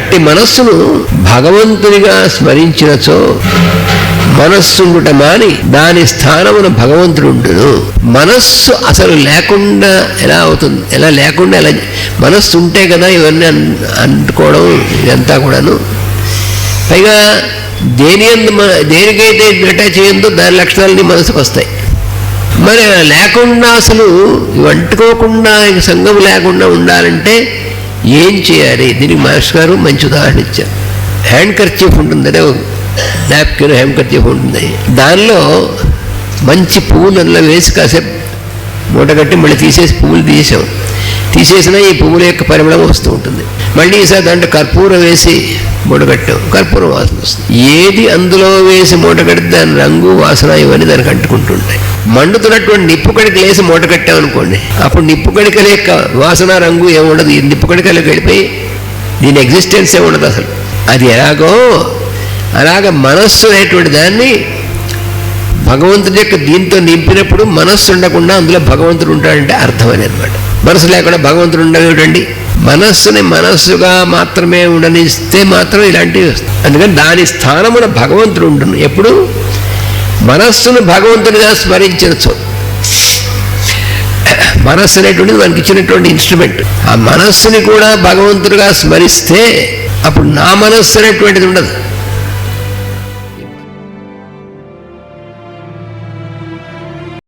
అట్టి మనస్సును భగవంతునిగా స్మరించినచో మనస్సుండుట మాని దాని స్థానమున భగవంతుడుండును. మనస్సు అసలు లేకుండా ఎలా అవుతుంది? ఎలా లేకుండా ఎలా మనస్సు ఉంటే కదా ఇవన్నీ అన్- అంటుకోవడం ఇదంతా కూడాను. పైగా దేని ఎందు దేనికైతే అటాచ్ చేయందో దాని లక్షణాలన్నీ మనసుకు వస్తాయి. మరి లేకుండా అసలు ఇవి అంటుకోకుండా సంఘం లేకుండా ఉండాలంటే ఏం చేయాలి? దీనికి మాస్టర్ గారు మంచి ఉదాహరణ ఇచ్చారు. హ్యాండ్ కర్చీఫ్ ఉంటుంది అదే నాప్కిన్ హ్యాండ్ కర్చీఫ్ ఉంటుంది దానిలో మంచి పువ్వులు వేసి కాసేపు మూట కట్టి మళ్ళీ తీసేసి పువ్వులు తీసాం తీసేసినా ఈ పువ్వుల యొక్క పరిమళం వస్తూ ఉంటుంది. మళ్ళీ ఈసారి దాంట్లో కర్పూరం వేసి మూటగట్టాం కర్పూరం వాసన వస్తుంది. ఏది అందులో వేసి మూట కడితే దాని రంగు వాసన ఇవన్నీ దానికి అంటుకుంటుంటాయి. మండుతున్నటువంటి నిప్పు కడికలు వేసి మూట కట్టామనుకోండి అప్పుడు నిప్పు కడికల యొక్క వాసన రంగు ఏముండదు. ఈ నిప్పు కడికలకు వెళ్ళిపోయి దీని ఎగ్జిస్టెన్స్ ఏముండదు అసలు. అది ఎలాగో అలాగ మనస్సు అనేటువంటి దాన్ని భగవంతుడి యొక్క దీంతో నింపినప్పుడు మనస్సు ఉండకుండా అందులో భగవంతుడు ఉంటాడంటే అర్థమని అనమాట. మనసు లేకుండా భగవంతుడు ఉండేటండి మనస్సుని మనస్సుగా మాత్రమే ఉండనిస్తే మాత్రం ఇలాంటివి వస్తాయి. అందుకని దాని స్థానమున భగవంతుడు ఉండును ఎప్పుడు? మనస్సును భగవంతుడిగా స్మరించవచ్చు. మనస్సు అనేటువంటిది మనకి ఇచ్చినటువంటి ఇన్స్ట్రుమెంట్ ఆ మనస్సుని కూడా భగవంతుడిగా స్మరిస్తే అప్పుడు నా మనస్సు అనేటువంటిది ఉండదు.